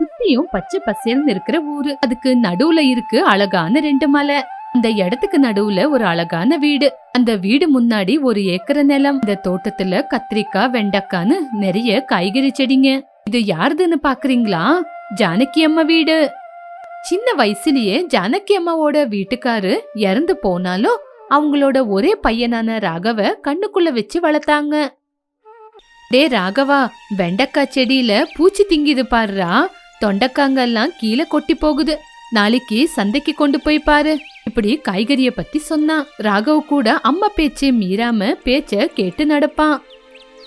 சுத்தியும் பச்சை பசேல்னு இருக்கிற ஊரு. அதுக்கு நடுவுல இருக்கு அழகான ரெண்டு மலை. அந்த இடத்துக்கு நடுவுல ஒரு அழகான வீடு. அந்த வீடு முன்னாடி ஒரு ஏக்கர் நிலம். இந்த தோட்டத்துல கத்திரிக்காய் வெண்டைக்கான்னு நிறைய காய்கறி செடிங்க. இது யாருதுன்னு பாக்குறீங்களா? ஜானகி அம்மா வீடு. சின்ன வயசுலயே ஜானகி அம்மாவோட வீட்டுக்காரு இறந்து போனாலும் அவங்களோட ஒரே பையனான ராகவ கண்ணுக்குள்ள வச்சு வளர்த்தாங்க. டே ராகவா வெண்டைக்காய் செடியில பூச்சி திங்கிது பாருடா. தொண்டக்காங்கெல்லாம் கீழே கொட்டி போகுது. நாளைக்கு சந்தைக்கு கொண்டு போய் பாரு. இப்படி காய்கறிய பத்தி சொன்னான் ராகவ் கூட அம்மா பேச்சை மீறாம பேச்ச கேட்டு நடப்பான்.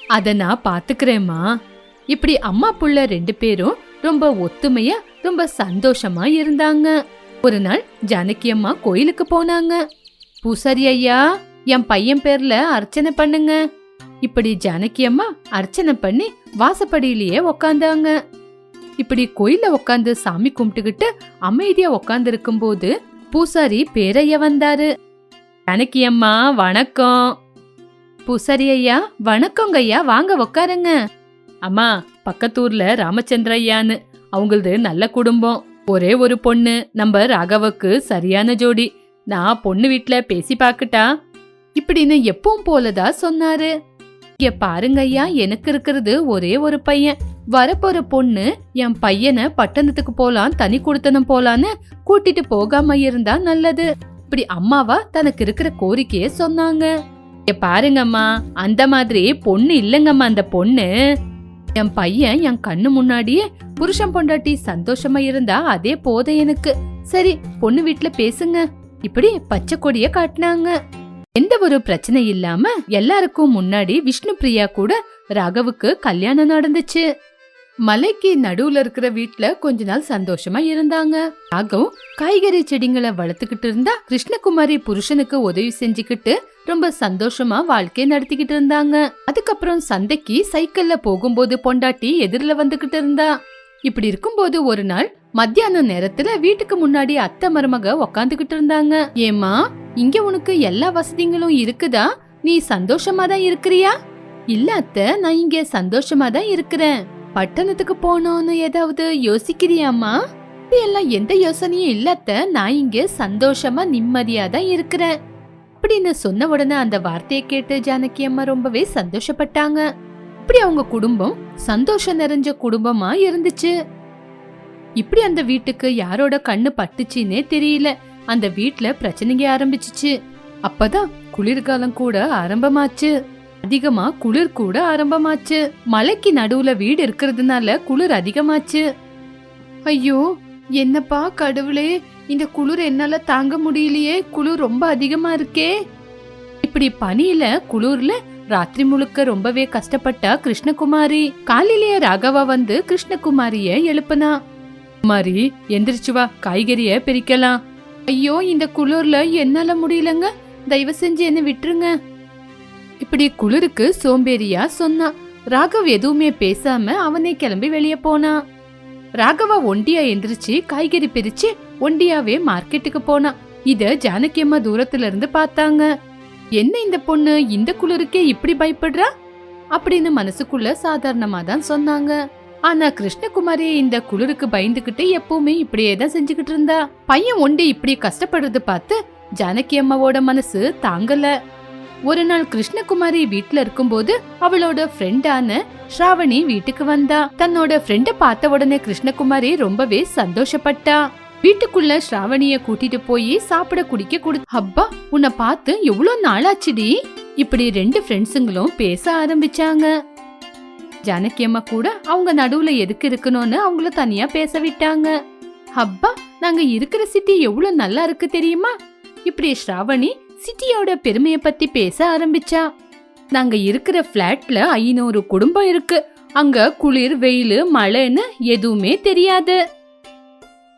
அத நான் பாத்துக்கிறேம்மா. இப்படி அம்மா புள்ள ரெண்டு பேரும் ரொம்ப ஒத்துமையா ரொம்ப சந்தோஷமா இருந்தாங்க. ஒரு நாள் ஜானகி அம்மா கோயிலுக்கு போனாங்க. பூசாரி ஐயா என் பையன் பேர்ல அர்ச்சனை பண்ணுங்க. இப்படி ஜானகி அம்மா அர்ச்சனை பண்ணி வாசப்படியிலேயே உக்காந்தாங்க. இப்படி கோயில்ல உக்காந்து சாமி கும்பிட்டுக்கிட்டு அமைதியா உக்காந்து இருக்கும்போது பூசாரி பேரைய வந்தாரு. கணக்கி அம்மா வணக்கம். பூசாரி ஐயா வணக்கங்க ஐயா வாங்க உக்காருங்க. அம்மா பக்கத்தூர்ல ராமச்சந்திர ஐயான்னு. அவங்களது நல்ல குடும்பம். ஒரே ஒரு பொண்ணு. நம்ம ராகவுக்கு சரியான ஜோடி. நான் பொண்ணு வீட்ல பேசி பாக்கட்டா? இப்படின்னு எப்பவும் போலதா சொன்னாரு. இங்க பாருங்க ஐயா எனக்கு இருக்கிறது ஒரே ஒரு பையன். வரப்போற பொண்ணு என் பையனை பட்டணத்துக்கு போலாம் தனி கொடுத்தனம் போலான்னு கூட்டிட்டு போகாம இருந்தா நல்லது. இப்படி அம்மாவா தனக்கு இருக்கிற கோரிக்கைய சொன்னாங்க. பாருங்கம்மா அந்த மாதிரி பொண்ணு இல்லங்கம்மா அந்த பொண்ணு. என் பையன் என் கண்ணு முன்னாடியே புருஷன் பொண்டாட்டி சந்தோஷமா இருந்தா அதே போதும் எனக்கு. சரி பொண்ணு வீட்டுல பேசுங்க. இப்படி பச்சை கொடிய காட்டினாங்க. எந்த ஒரு பிரச்சனை இல்லாம எல்லாருக்கும் முன்னாடி விஷ்ணு பிரியா கூட ராகவுக்கு கல்யாணம் நடந்துச்சு. மலைக்கு நடுவுல இருக்கிற வீட்டுல கொஞ்ச நாள் சந்தோஷமா இருந்தாங்க. ராகவும் காய்கறி செடிங்களை வளர்த்துக்கிட்டு இருந்தா கிருஷ்ணகுமாரி புருஷனுக்கு உதவி செஞ்சுக்கிட்டு ரொம்ப சந்தோஷமா வாழ்க்கையை நடத்திக்கிட்டு இருந்தாங்க. அதுக்கப்புறம் சந்தைக்கு சைக்கிள்ல போகும்போது பொண்டாட்டி எதிரில வந்துகிட்டு இருந்தா. இப்படி இருக்கும்போது ஒரு நாள் மத்தியான நேரத்துல வீட்டுக்கு முன்னாடி அத்தை மருமக உக்காந்துகிட்டு இருந்தாங்க. ஏமா இங்க உனக்கு எல்லா வசதிகளும் இருக்குதா? நீ சந்தோஷமா தான் இருக்கிறியா? இல்ல அத்தை நான் இங்க சந்தோஷமா தான் இருக்கிறேன். பட்டணத்துக்கு போனோன்னு ஏதாவது யோசிக்கிறியாமா எல்லாம் எந்த யோசனையும் இல்லாத நான் இங்க சந்தோஷமா நிம்மதியா தான் இருக்கிறேன். அப்படின்னு சொன்ன உடனே அந்த வார்த்தையை கேட்டு ஜானகி அம்மா ரொம்பவே சந்தோஷப்பட்டாங்க. இப்படி அவங்க குடும்பம் சந்தோஷம் நிறைஞ்ச குடும்பமா இருந்துச்சு. இப்படி அந்த வீட்டுக்கு யாரோட கண்ணு பட்டுச்சுன்னே தெரியல. அந்த வீட்டுல பிரச்சனைங்க ஆரம்பிச்சிச்சு. அப்பதான் குளிர்காலம் கூட ஆரம்பமாச்சு. அதிகமா குளிர் கூட ஆரம்பமாச்சு. மலைக்கு நடுவுல வீடு இருக்கிறதுனால குளிர் அதிகமாச்சு. ஐயோ என்னப்பா கடவுளே இந்த குளிர் என்னால தாங்க முடியலையே குளிர் ரொம்ப அதிகமா இருக்கே. இப்படி பனியில குளிர்ல ராத்திரி முழுக்க ரொம்பவே கஷ்டப்பட்டா கிருஷ்ணகுமாரி. காலையிலேயே ராகவா வந்து கிருஷ்ணகுமாரிய எழுப்புனா. குமாரி எந்திரிச்சு வா காய்கறிய பிரிக்கலாம். ஐயோ இந்த குளிர்ல என்னால முடியலங்க. தயவு செஞ்சு என்ன விட்டுருங்க. இப்படி குளிருக்கு சோம்பேறியா சொன்னா. ராகவ் எதுவுமே பேசாம அவனே கிளம்பி வெளியே போனா. ராகவா ஒண்டியா எந்திரிச்சு காய்கறி பிரிச்சு ஒண்டியாவே மார்க்கெட்டுக்கு போனா. இத ஜானகி அம்மா தூரத்துல இருந்து பார்த்தாங்க. என்ன இந்த பொண்ணு? இந்த குளிருக்கே இப்படி பயப்படுறா? அப்படின்னு மனசுக்குள்ள சாதாரணமா தான் சொன்னாங்க. ஆனா கிருஷ்ணகுமாரி இந்த குளிருக்கு பயந்துகிட்டு எப்பவுமே இப்படியே தான் செஞ்சுக்கிட்டு இருந்தா. பையன் ஒண்டி இப்படி கஷ்டப்படுறது பார்த்து ஜானகி அம்மாவோட மனசு தாங்கல. ஒரு நாள் கிருஷ்ணகுமாரி வீட்டுல இருக்கும்போது அவளோட ஃப்ரெண்டான ஸ்ராவணி வீட்டுக்கு வந்தா. தன்னோட ஃப்ரெண்ட பார்த்த உடனே கிருஷ்ணகுமாரி ரொம்பவே சந்தோஷப்பட்டா. வீட்டுக்குள்ள ஸ்ராவணிய கூட்டிட்டு போய் சாப்பிட குடிக்க கொடு அப்பா உன்னை பார்த்து எவ்வளவு நாளாச்சுடி? இப்படி ரெண்டு ஃப்ரெண்ட்ஸுங்களும் பேச ஆரம்பிச்சாங்க. ஜானகி அம்மா கூட அவங்க நடுவுல எதுக்கு இருக்கணும்னு அவங்கள தனியா பேச விட்டாங்க. அப்பா நாங்க இருக்கிற சிட்டி எவ்வளவு நல்லா இருக்கு தெரியுமா? இப்படி ஸ்ராவணி சிட்டியோட பெருமைய பத்தி பேச ஆரம்பிச்சா. நாங்க இருக்கிற ஃபிளாட்ல ஐநூறு குடும்பம் இருக்கு. அங்க குளிர் வெயில் மழைன்னு எதுவுமே தெரியாது.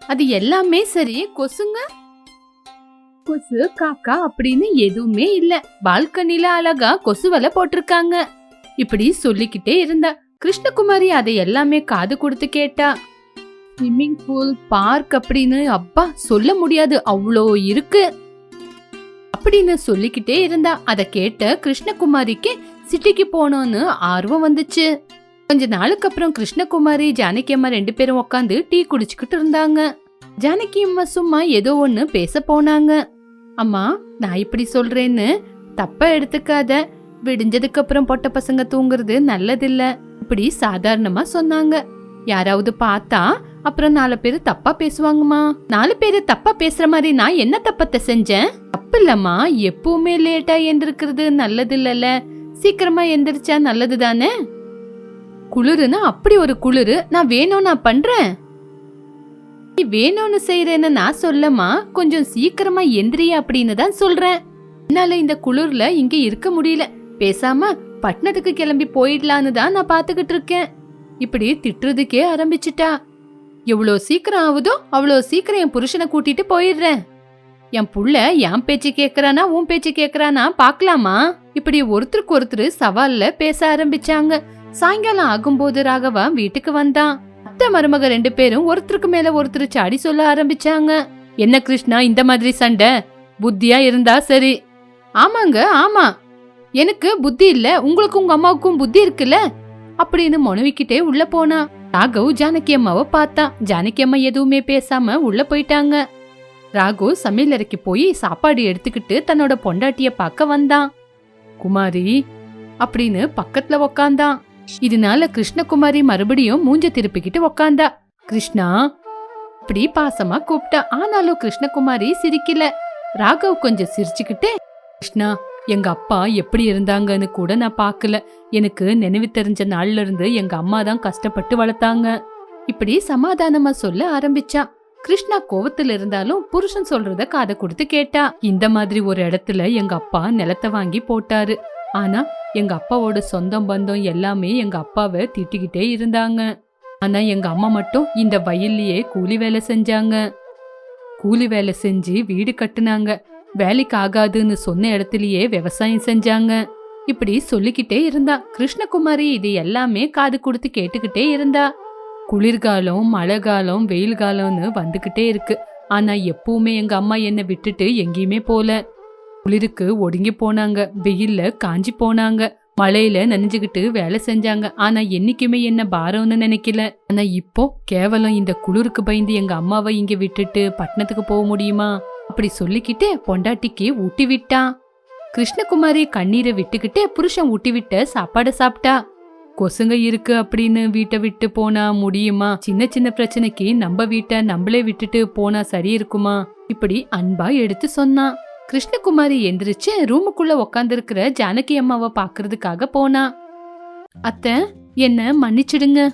அது எல்லாமே சரி கொசுங்க? கொசு காக்கா அப்படின்னு எதுவுமே இல்ல. பால்கனில அழகா கொசு வலை போட்டிருக்காங்க. இப்படி சொல்லிக்கிட்டே இருந்தா கிருஷ்ணகுமாரி அதை எல்லாமே காது கொடுத்து கேட்டா. ஸ்விம்மிங் பூல் பார்க் அப்படின்னு அப்பா சொல்ல முடியாது. அவ்வளோ இருக்கு. அப்படின்னு சொல்லிக்கிட்டே இருந்தா. அத கேட்ட கிருஷ்ணகுமாரிக்கு சிட்டிக்கு போனோன்னு ஆர்வம் வந்துச்சு. கொஞ்ச நாளுக்கு அப்புறம் கிருஷ்ணகுமாரி ஜானகி அம்மா ரெண்டு பேரும் உட்காந்து டீ குடிச்சுக்கிட்டு இருந்தாங்க. ஜானகி அம்மா சும்மா ஏதோ ஒண்ணு பேச போனாங்க. அம்மா நான் இப்படி சொல்றேன்னு தப்பா எடுத்துக்காத. விடிஞ்சதுக்கு அப்புறம் பொட்ட பசங்க தூங்குறது நல்லதில்ல. இப்படி சாதாரணமா சொன்னாங்க. யாராவது பார்த்தா அப்புறம் நாலு பேர் தப்பா பேசுவாங்கம்மா. நாலு பேர் தப்பா பேசுற மாதிரி நான் என்ன தப்பத்தை செஞ்சேன்? தப்பு இல்லம்மா. எப்பவுமே லேட்டா எந்திருக்கிறது நல்லது இல்லல்ல சீக்கிரமா எந்திரிச்சா நல்லது தானே குளிருன்னா அப்படி ஒரு குளிரு நான் வேணும் நான் பண்றேன். நீ வேணும்னு செய்யறேன்னு நான் சொல்லமா கொஞ்சம் சீக்கிரமா எந்திரியா அப்படின்னு தான் சொல்றேன். என்னால இந்த குளிர்ல இங்க இருக்க முடியல. பேசாம பட்டணத்துக்கு கிளம்பி போயிடலான்னு தான் நான் பாத்துக்கிட்டு இருக்கேன். இப்படி திட்டுறதுக்கே ஆரம்பிச்சிட்டா. எவ்வளோ சீக்கிரம் ஆகுதோ அவ்வளோ சீக்கிரம் என் புருஷனை கூட்டிட்டு போயிடுறேன். என் புள்ள என் பேச்சு கேட்கறானா உன் பேச்சு கேட்கறானா பாக்கலாமா இப்படி ஒருத்தருக்கு ஒருத்தர் சவால்ல பேச ஆரம்பிச்சாங்க. சாயங்காலம் ஆகும்போது ராகவா வீட்டுக்கு வந்தான். அத்தை மருமக ரெண்டு பேரும் ஒருத்தருக்கு மேல ஒருத்தர் சாடி சொல்ல ஆரம்பிச்சாங்க. என்ன கிருஷ்ணா இந்த மாதிரி சண்டை? புத்தியா இருந்தா சரி. ஆமாங்க ஆமா. எனக்கு புத்தி இல்ல உங்களுக்கு உங்க அம்மாவுக்கும் புத்தி இருக்குல்ல? அப்படின்னு மனுவிக்கிட்டே உள்ள போனா. ராகவ் ஜானகி அம்மாவை பார்த்தான். ஜானகி அம்மா எதுவுமே பேசாம உள்ள போயிட்டாங்க. ராகு சமையலறைக்கு போய் சாப்பாடு எடுத்துக்கிட்டு தன்னோட பொண்டாட்டிய பார்க்க வந்தான். குமாரி அப்படின்னு பக்கத்துல உக்காந்தான். இதனால கிருஷ்ணகுமாரி மறுபடியும் மூஞ்ச திருப்பிக்கிட்டு உக்காந்தா. கிருஷ்ணா இப்படி பாசமா கூப்பிட்டா. ஆனாலும் கிருஷ்ணகுமாரி சிரிக்கல. ராகவ் கொஞ்சம் சிரிச்சுக்கிட்டே கிருஷ்ணா எங்க அப்பா எப்படி இருந்தாங்கன்னு கூட நான் பார்க்கல. எனக்கு நினைவு தெரிஞ்ச நாள்ல இருந்து எங்க அம்மா தான் கஷ்டப்பட்டு வளர்த்தாங்க. இப்படி சமாதானமா சொல்ல ஆரம்பிச்சா. கிருஷ்ணா கோவத்துல இருந்தாலும் புருஷன் சொல்றத காதை கொடுத்து கேட்டா. இந்த மாதிரி ஒரு இடத்துல எங்க அப்பா நிலத்தை வாங்கி போட்டாரு. ஆனா எங்க அப்பாவோட சொந்தம் பந்தம் எல்லாமே எங்க அப்பாவை திட்டிக்கிட்டே இருந்தாங்க. ஆனா எங்க அம்மா மட்டும் இந்த வயல்லயே கூலி வேலை செஞ்சாங்க. கூலி வேலை செஞ்சு வீடு கட்டுனாங்க. வேலைக்கு ஆகாதுன்னு சொன்ன இடத்துலயே விவசாயம் செஞ்சாங்க. இப்படி சொல்லிக்கிட்டே இருந்தா கிருஷ்ணகுமாரி இது எல்லாமே காது கொடுத்து கேட்டுக்கிட்டே இருந்தா. குளிர்காலம் மழை காலம் வெயில் காலம்னு வந்துகிட்டே இருக்கு. ஆனா எப்பவுமே எங்க அம்மா என்னை விட்டுட்டு எங்கேயுமே போல. குளிருக்கு ஒடுங்கி போனாங்க வெயில்ல காஞ்சி போனாங்க. மழையில நனைஞ்சுக்கிட்டு வேலை செஞ்சாங்க. ஆனா என்னைக்குமே என்ன பாரம்னு நினைக்கல. ஆனா இப்போ கேவலம் இந்த குளிருக்கு பயந்து எங்க அம்மாவை இங்க விட்டுட்டு பட்டணத்துக்கு போக முடியுமா? அப்படி சொல்லிக்கிட்டே பொண்டாட்டிக்கு ஊட்டி விட்டான் கிருஷ்ணகுமாரி கண்ணீரை விட்டுக்கிட்டே புருஷன் ஊட்டி விட்ட சாப்பாடு சாப்பிட்டா. கொசுங்க இருக்கு அப்படின்னு வீட்டை விட்டு போனா முடியுமா? சின்ன சின்ன பிரச்சனைக்கு நம்ம வீட்டை நம்மளே விட்டுட்டு போனா சரி இருக்குமா? இப்படி அன்பா எடுத்து சொன்னான் கிருஷ்ணகுமாரி எந்திரிச்சு ரூமுக்குள்ள உக்காந்துருக்கிற ஜானகி அம்மாவை பாக்குறதுக்காக போனா. அத்தை என்ன மன்னிச்சிடுங்க.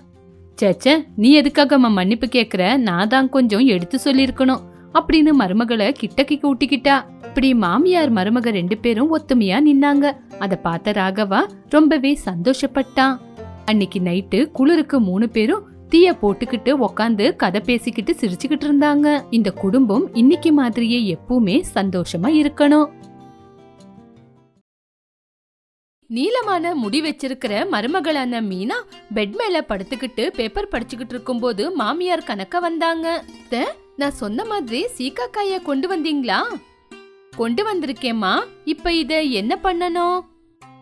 சேச்சே நீ எதுக்காக அம்மா மன்னிப்பு கேக்குற? நான் தான் கொஞ்சம் எடுத்து சொல்லியிருக்கணும். அப்படின்னு மருமகளை கிட்டக்கி கூட்டிக்கிட்டா. இப்படி மாமியார் மருமக ரெண்டு பேரும் ஒத்துமையா நின்னாங்க. அத பார்த்த ராகவா ரொம்பவே சந்தோஷப்பட்டான் அன்னைக்கு நைட்டு குளிருக்கு மூணு பேரும் தீய போட்டுக்கிட்டு உக்காந்து கதை பேசிக்கிட்டு சிரிச்சுக்கிட்டு இருந்தாங்க. இந்த குடும்பம் இன்னைக்கு மாதிரியே எப்பவுமே சந்தோஷமா இருக்கணும். நீளமான முடி வச்சிருக்கிற மருமகளான மீனா பெட் மேல படுத்துக்கிட்டு பேப்பர் படிச்சுக்கிட்டு இருக்கும்போது மாமியார் கணக்க வந்தாங்க. நான் சொன்ன மாதிரி சீக்காக்காய கொண்டு வந்தீங்களா? கொண்டு வந்திருக்கேம்மா. இப்ப இத என்ன பண்ணணும்?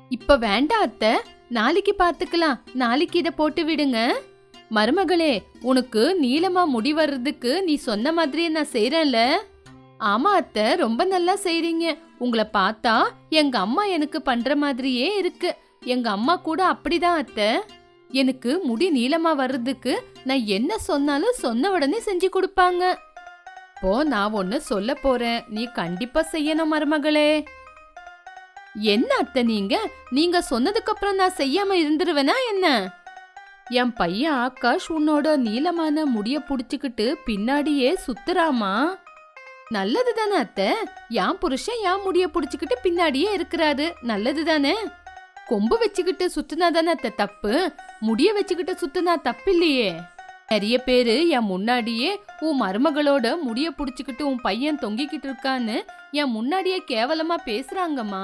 இப்ப வேண்டாம் அத்தை. நாளைக்கு பாத்துக்கலாம் நாளைக்கு இத போட்டு விடுங்க. மருமகளே உனக்கு நீளமா முடி வர்றதுக்கு நீ சொன்ன மாதிரியே நான் செய்யறேன்ல ஆமா அத்தை ரொம்ப நல்லா செய்றீங்க. உங்களை பார்த்தா எங்க அம்மா எனக்கு பண்ற மாதிரியே இருக்கு. எங்க அம்மா கூட அப்படிதான் அத்தை. எனக்கு முடி நீளமா வர்றதுக்கு நான் என்ன சொன்னாலும் சொன்ன உடனே செஞ்சு கொடுப்பாங்க. இப்போ நான் ஒன்னு சொல்ல போறேன். நீ கண்டிப்பா செய்யணும் மருமகளே. என்ன அத்தை நீங்க? நீங்க சொன்னதுக்கு அப்புறம் நான் செய்யாம இருந்துருவேனா என்ன? என் பையன் ஆகாஷ் உன்னோட நீளமான முடிய புடிச்சுக்கிட்டு பின்னாடியே சுத்துறாமா? நல்லது தானே அத்தை. என் புருஷன் என் முடிய புடிச்சுக்கிட்டு பின்னாடியே இருக்கிறாரு. நல்லது தானே கொம்பு வச்சுக்கிட்டு சுத்தினா தானே அத்தை தப்பு? முடிய வச்சுக்கிட்டு சுத்தினா தப்பு இல்லையே நிறைய பேரு என் முன்னாடியே உன் மருமகளோட முடிய புடிச்சுக்கிட்டு உன் பையன் தொங்கிக்கிட்டு இருக்கான்னு என் முன்னாடியே கேவலமா பேசுறாங்கம்மா.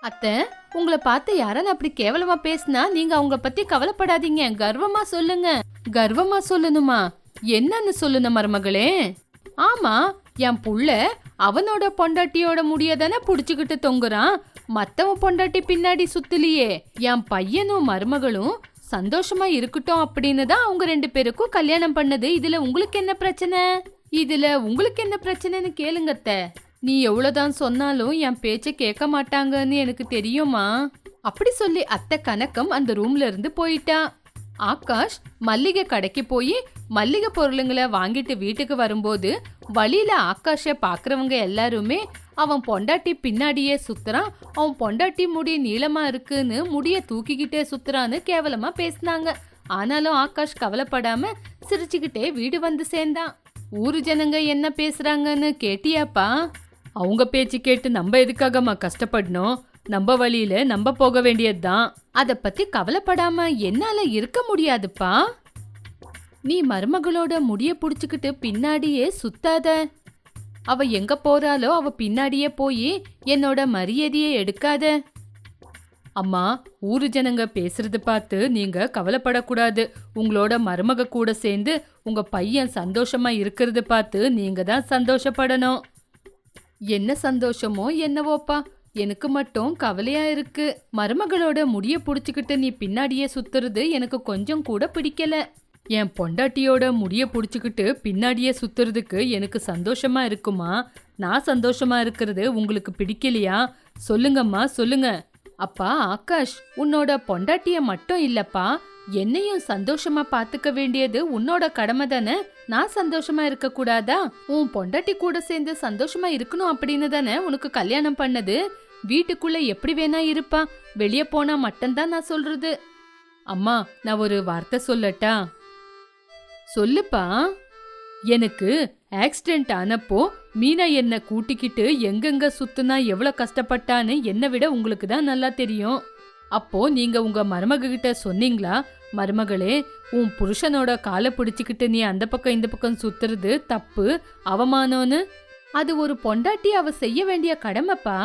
அத்தை உங்களை பார்த்து யாரான அப்படி கேவலமா பேசினா நீங்க அவங்க பத்தி கவலைப்படாதீங்க. கர்வமா சொல்லுங்க. கர்வமா சொல்லணுமா? என்னன்னு சொல்லணும் மருமகளே. ஆமா என் புள்ள அவனோட பொண்டாட்டியோட முடிய தானே புடிச்சுக்கிட்டு தொங்குறான். மத்தவன் பொண்டாட்டி பின்னாடி சுத்தலையே. என் பையனும் மருமகளும் சந்தோஷமா இருக்கட்டும் அப்படின்னு தான் அவங்க ரெண்டு பேருக்கும் கல்யாணம் பண்ணது. இதுல உங்களுக்கு என்ன பிரச்சனை? இதுல உங்களுக்கு என்ன பிரச்சனைன்னு கேளுங்க அத்தை. நீ எவ்வளோதான் சொன்னாலும் என் பேச்சை கேட்க மாட்டாங்கன்னு எனக்கு தெரியுமா? அப்படி சொல்லி அத்தை கணக்கம் அந்த ரூம்ல இருந்து போயிட்டான் ஆகாஷ் மல்லிகை கடைக்கு போய் மல்லிகை பொருளுங்களை வாங்கிட்டு வீட்டுக்கு வரும்போது வழியில ஆகாஷை பாக்குறவங்க எல்லாருமே அவன் பொண்டாட்டி பின்னாடியே சுத்துறான். அவன் பொண்டாட்டி முடி நீளமா இருக்குன்னு முடிய தூக்கிக்கிட்டே சுத்துறான்னு கேவலமா பேசினாங்க. ஆனாலும் ஆகாஷ் கவலைப்படாம சிரிச்சுக்கிட்டே வீடு வந்து சேர்ந்தான். ஊரு ஜனங்க என்ன பேசுறாங்கன்னு கேட்டியாப்பா? அவங்க பேச்சு கேட்டு நம்ம எதுக்காகம்மா கஷ்டப்படணும்? நம்ம வழியில நம்ம போக வேண்டியதுதான். அத பத்தி கவலைப்படாம என்னால இருக்க முடியாதுப்பா. நீ மருமகளோட முடிய புடிச்சுக்கிட்டு பின்னாடியே சுத்தாத. அவ எங்க போறாளோ அவ பின்னாடியே போய் என்னோட மரியாதையை எடுக்காத. அம்மா ஊரு ஜனங்க பேசுறது பார்த்து நீங்க கவலைப்படக்கூடாது. உங்களோட மருமக கூட சேர்ந்து உங்க பையன் சந்தோஷமா இருக்கிறது பார்த்து நீங்க தான் சந்தோஷப்படணும். என்ன சந்தோஷமோ என்னவோப்பா. எனக்கு மட்டும் கவலையா இருக்கு. மருமகளோட முடிய புடிச்சுக்கிட்டு நீ பின்னாடியே சுத்துறது எனக்கு கொஞ்சம் கூட பிடிக்கல. என் பொண்டாட்டியோட முடிய புடிச்சுக்கிட்டு பின்னாடியே சுத்துறதுக்கு எனக்கு சந்தோஷமா இருக்குமா? நான் சந்தோஷமா இருக்கிறது உங்களுக்கு பிடிக்கலையா? சொல்லுங்கம்மா சொல்லுங்க. அப்பா ஆகாஷ் உன்னோட பொண்டாட்டிய மட்டும் இல்லப்பா. என்னையும் சந்தோஷமா பாத்துக்க வேண்டியது உன்னோட கடமை தானே? நான் சந்தோஷமா இருக்க கூடாதா? உன் பொண்டாட்டி கூட சேர்ந்து சந்தோஷமா இருக்கணும் அப்படின்னு தானே உனக்கு கல்யாணம் பண்ணது? வீட்டுக்குள்ள எப்படி வேணா இருப்பா. வெளிய போனா மட்டும்தான் நான் சொல்றது. அம்மா நான் ஒரு வார்த்தை சொல்லட்டா? சொல்லுப்பா. எனக்கு ஆக்சிடென்ட் ஆனப்போ மீனா என்ன கூட்டிக்கிட்டு எங்கெங்க சுத்துனா எவ்வளோ கஷ்டப்பட்டான்னு என்னை விட உங்களுக்கு தான் நல்லா தெரியும். அப்போ நீங்க உங்க மருமக கிட்ட சொன்னீங்களா? மருமகளே உன் புருஷனோட காலை பிடிச்சிக்கிட்டு நீ அந்த பக்கம் இந்த பக்கம் சுத்துறது தப்பு அவமானம்னு? அது ஒரு பொண்டாட்டி அவ செய்ய வேண்டிய கடமைப்பா.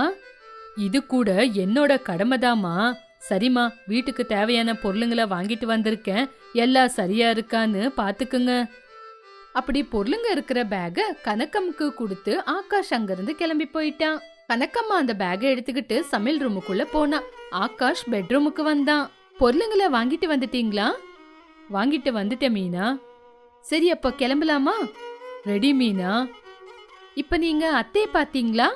இது கூட என்னோட கடமைதாம்மா சரிம்மா வீட்டுக்கு தேவையான பொருளுங்களை வாங்கிட்டு வந்திருக்கேன். எல்லாம் சரியா இருக்கான்னு பாத்துக்குங்க. அப்படி பொருளுங்க இருக்கிற பேக கனக்கம்க்கு கொடுத்து ஆகாஷ் அங்கிருந்து கிளம்பி போயிட்டான். கனக்கம்மா அந்த பேகை எடுத்துக்கிட்டு சமையல் ரூமுக்குள்ள போனா. ஆகாஷ் பெட்ரூமுக்கு வந்தான். பொருளுங்களை வாங்கிட்டு வந்துட்டீங்களா? வாங்கிட்டு வந்துட்டேன் மீனா. சரி அப்ப கிளம்பலாமா? ரெடி மீனா. இப்ப நீங்க அத்தையை பாத்தீங்களா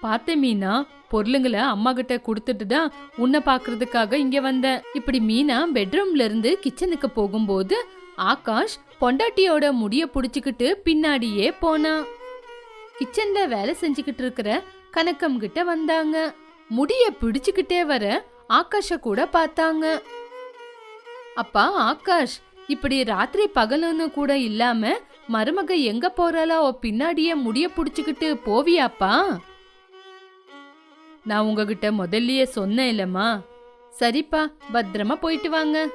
பார்த்தேன் மீனா. பொருளுங்களை அம்மா கிட்ட கொடுத்துட்டு தான் உன்னை பாக்குறதுக்காக இங்க வந்தேன். இப்படி மீனா பெட்ரூம்ல இருந்து கிச்சனுக்கு போகும்போது ஆகாஷ் பொண்டாட்டியோட முடிய புடிச்சுக்கிட்டு பின்னாடியே போனான் கிச்சன்ல வேலை செஞ்சுக்கிட்டு இருக்கிற கனக்கம் கிட்ட வந்தாங்க. முடிய பிடிச்சுக்கிட்டே வர ஆகாஷ கூட பார்த்தாங்க. அப்பா ஆகாஷ் இப்படி ராத்திரி பகலுன்னு கூட இல்லாம மருமக எங்க போறாளோ பின்னாடியே முடிய புடிச்சுக்கிட்டு போவியாப்பா? நான் உங்ககிட்ட முதல்லயே சொன்னேன் இல்லம்மா சரிப்பா பத்திரமா போயிட்டு வாங்க.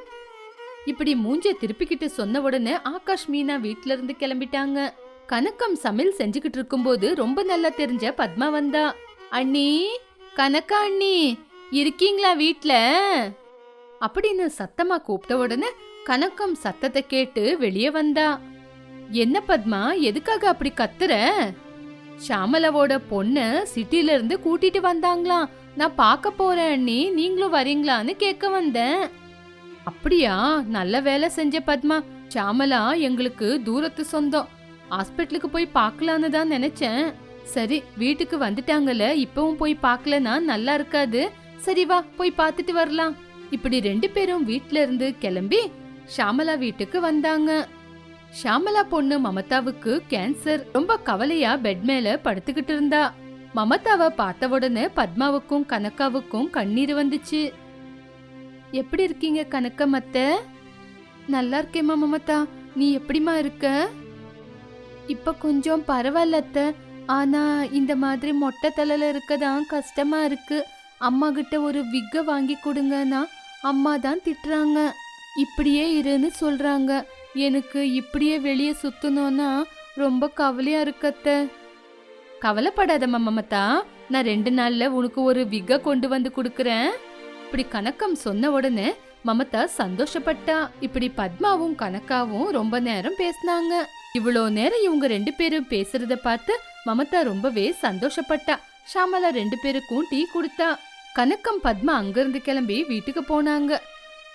இப்படி மூஞ்ச திருப்பிக்கிட்டு சொன்ன உடனே ஆகாஷ் மீனா வீட்ல இருந்து கிளம்பிட்டாங்க. கனக்கம் சமையல் செஞ்சுக்கிட்டு இருக்கும்போது ரொம்ப நல்லா தெரிஞ்ச பத்மா வந்தா. அண்ணி கனக்கா அண்ணி இருக்கீங்களா வீட்ல? அப்படின்னு சத்தமா கூப்பிட்ட உடனே கனக்கம் சத்தத்தை கேட்டு வெளியே வந்தா. என்ன பத்மா எதுக்காக அப்படி கத்துற? ஷாமலாவோட பொண்ண சிட்டில இருந்து கூட்டிட்டு வந்தாங்களாம். நான் பார்க்க போறேன் அண்ணி. நீங்களும் வரீங்களான்னு கேட்க வந்தேன். அப்படியா? நல்ல வேலை செஞ்ச பத்மா. ஷாமலா எங்களுக்கு தூரத்து சொந்தம். ஹாஸ்பிட்டலுக்கு போய் பார்க்கலான்னு தான் நினைச்சேன். சரி வீட்டுக்கு வந்துட்டாங்கல்ல. இப்பவும் போய் பார்க்கலனா நல்லா இருக்காது. சரி வா போய் பார்த்துட்டு வரலாம். இப்படி ரெண்டு பேரும் வீட்ல இருந்து கிளம்பி ஷாமலா வீட்டுக்கு வந்தாங்க. ஷாமலா பொண்ணு மமதாவுக்கு கேன்சர் ரொம்ப கவலையா பெட் மேல படுத்துக்கிட்டு இருந்தா. மமதாவை பார்த்த உடனே பத்மாவுக்கும் கனக்காவுக்கும் கண்ணீர் வந்துச்சு. எப்படி இருக்கீங்க கனக்க மத்த? நல்லா இருக்கேம்மா மமதா. நீ எப்படிமா இருக்க? இப்ப கொஞ்சம் பரவாயில்ல அத்த. ஆனா இந்த மாதிரி மொட்டை தலையில இருக்கதான் கஷ்டமா இருக்கு. அம்மா கிட்ட ஒரு விக்க வாங்கி கொடுங்கன்னா அம்மா தான் திட்டுறாங்க. இப்படியே இருன்னு சொல்றாங்க. எனக்கு இப்படியே வெளியே சுத்தணும்னா ரொம்ப கவலையா இருக்கத்த. கவலைப்படாதம்மா மமதா நான் ரெண்டு நாள்ல உனக்கு ஒரு விக்க கொண்டு வந்து கொடுக்குறேன். இப்படி கணக்கம் சொன்ன உடனே மமதா சந்தோஷப்பட்டா. இப்படி பத்மாவும் கனக்காவும் ரொம்ப நேரம் பேசினாங்க. இவ்வளோ நேரம் இவங்க ரெண்டு பேரும் பேசுறத பார்த்து மமதா ரொம்பவே சந்தோஷப்பட்டா. ஷாமலா ரெண்டு பேருக்கும் டீ கொடுத்தா. கனக்கம் பத்மா அங்கிருந்து கிளம்பி வீட்டுக்கு போனாங்க.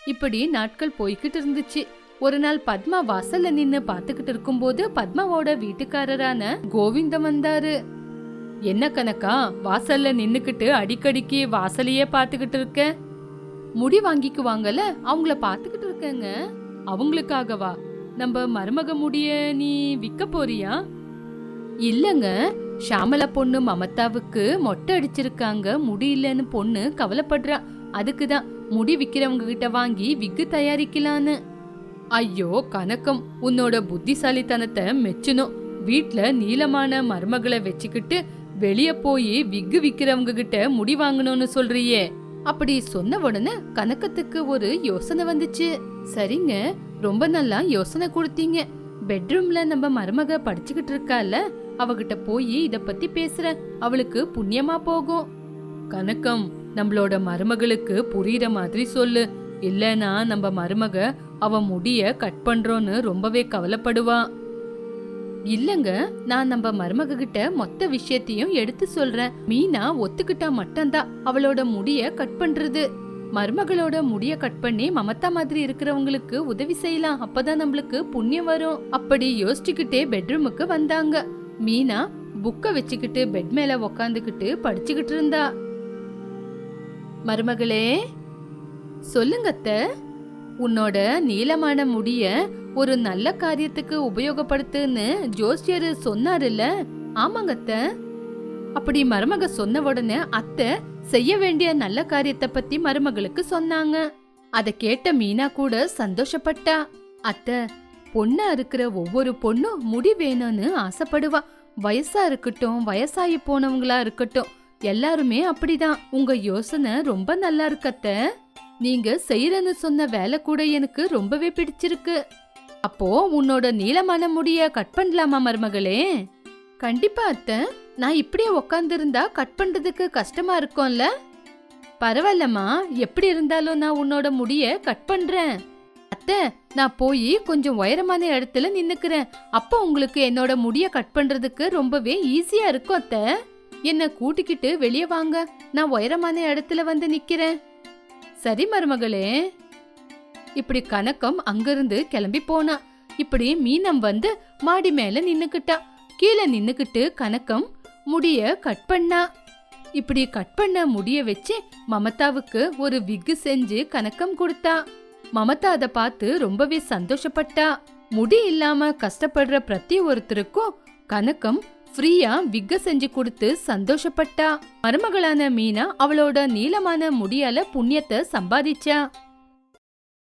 இப்படி நாட்கள் போய்கிட்டு இருந்துச்சு. ஒரு நாள் பத்மா வாசல்ல நின்னு பாத்துக்கிட்டு இருக்கும்போது பத்மாவோட வீட்டுக்காரரான கோவிந்தம் வந்தாரு. என்ன கணக்கா வாசல்ல நின்னுக்கிட்டு அடிக்கடிக்கு வாசலையே பாத்துக்கிட்டு இருக்க? முடி வாங்கிக்குவாங்கல்ல அவங்கள பாத்துக்கிட்டு இருக்கேங்க. அவங்களுக்காகவா? நம்ம மருமக முடிய நீ விக்க போறியா? இல்லங்க ஷாமலா பொண்ணு மமதாவுக்கு மொட்டை அடிச்சிருக்காங்க. முடியலன்னு பொண்ணு கவலைப்படுறா. அதுக்கு தான் முடி விக்கிறவங்க கிட்ட வாங்கி விக்கு தயாரிக்கலான்னு. ஐயோ கணக்கம் உன்னோட புத்திசாலித்தனத்தை மெச்சணும். வீட்ல நீளமான மருமகளை வச்சுக்கிட்டு வெளிய போய் விக்கு விக்கிறவங்க கிட்ட முடி வாங்கணும்னு சொல்றியே. அப்படி சொன்ன உடனே கணக்கத்துக்கு ஒரு யோசனை வந்துச்சு. சரிங்க ரொம்ப நல்லா யோசனை கொடுத்தீங்க. பெட்ரூம்ல நம்ம மருமக படிச்சுக்கிட்டு இருக்கால அவகிட்ட போய் இத பத்தி பேசுற. அவளுக்கு புண்ணியமா போகும். கணக்கம் நம்மளோட மருமகளுக்கு புரியுற மாதிரி சொல்லு. இல்லனா நம்ம மருமக அவ முடிய கட் பண்றோன்னு ரொம்பவே கவலைப்படுவா. இல்லங்க நான் நம்ம மருமக கிட்ட மொத்த விஷயத்தையும் எடுத்து சொல்றேன். மீனா ஒத்துக்கிட்டா மட்டும்தான் அவளோட முடிய கட் பண்றது. மருமகளோட முடிய கட் பண்ணி மமத்தா மாதிரி இருக்கிறவங்களுக்கு உதவி செய்யலாம். அப்பதான் நம்மளுக்கு புண்ணியம் வரும். அப்படி யோசிச்சுக்கிட்டே பெட்ரூமுக்கு வந்தாங்க. மீனா புக்க வச்சுக்கிட்டு பெட் மேல உக்காந்துக்கிட்டு படிச்சுக்கிட்டு இருந்தா. மருமகளே சொல்லுங்க அத்தை. உன்னோட நீளமான முடிய ஒரு நல்ல காரியத்துக்கு உபயோகப்படுத்துன்னு ஜோசியர் சொன்னாருல்ல? ஆமாங்கத்தை அப்படி மருமக சொன்ன உடனே அத்தை செய்ய வேண்டிய நல்ல காரியத்தை பத்தி மருமகளுக்கு சொன்னாங்க. அத கேட்ட மீனா கூட சந்தோஷப்பட்டா. அத்தை பொண்ணா இருக்கிற ஒவ்வொரு பொண்ணும் முடி வேணும்னு ஆசைப்படுவா. வயசா இருக்கட்டும் வயசாகி போனவங்களா இருக்கட்டும் எல்லாருமே அப்படிதான். உங்க யோசனை ரொம்ப நல்லா இருக்கத்தை நீங்க செய்யறன்னு சொன்ன வேலை கூட எனக்கு ரொம்பவே பிடிச்சிருக்கு. அப்போ உன்னோட நீளமான முடிய கட் பண்ணலாமா மருமகளே? கண்டிப்பா அத்தை. நான் இப்படியே உக்காந்துருந்தா கட் பண்றதுக்கு கஷ்டமா இருக்கும்ல? பரவாயில்லம்மா. எப்படி இருந்தாலும் நான் உன்னோட முடிய கட் பண்றேன். அத்தை நான் போய் கொஞ்சம் உயரமான இடத்துல நின்னுக்கிறேன். அப்போ உங்களுக்கு என்னோட முடிய கட் பண்றதுக்கு ரொம்பவே ஈஸியா இருக்கும் அத்தை. என்ன கூட்டிக்கிட்டு வெளியே வாங்க. நான் உயரமான இடத்துல வந்து நிக்கிறேன். சரி மருமகளே. இப்படி கணக்கம் அங்கிருந்து கிளம்பி போனா. இப்படி மீனம் வந்து மாடி மேல நின்னுக்கிட்டா. கீழே நின்னுக்கிட்டு கணக்கம் முடிய கட் பண்ணா. இப்படி கட் பண்ண முடிய வச்சு மமதாவுக்கு ஒரு விக்கு செஞ்சு கணக்கம் கொடுத்தா. மமதா அதை பார்த்து ரொம்பவே சந்தோஷப்பட்டா. முடி இல்லாம கஷ்டப்படுற பிரதி ஒருத்தருக்கும் கணக்கம் ஃப்ரீயா விக்க செஞ்சு கொடுத்து சந்தோஷப்பட்டா. மருமகளான மீனா அவளோட நீளமான முடியால புண்ணியத்தை சம்பாதிச்சா.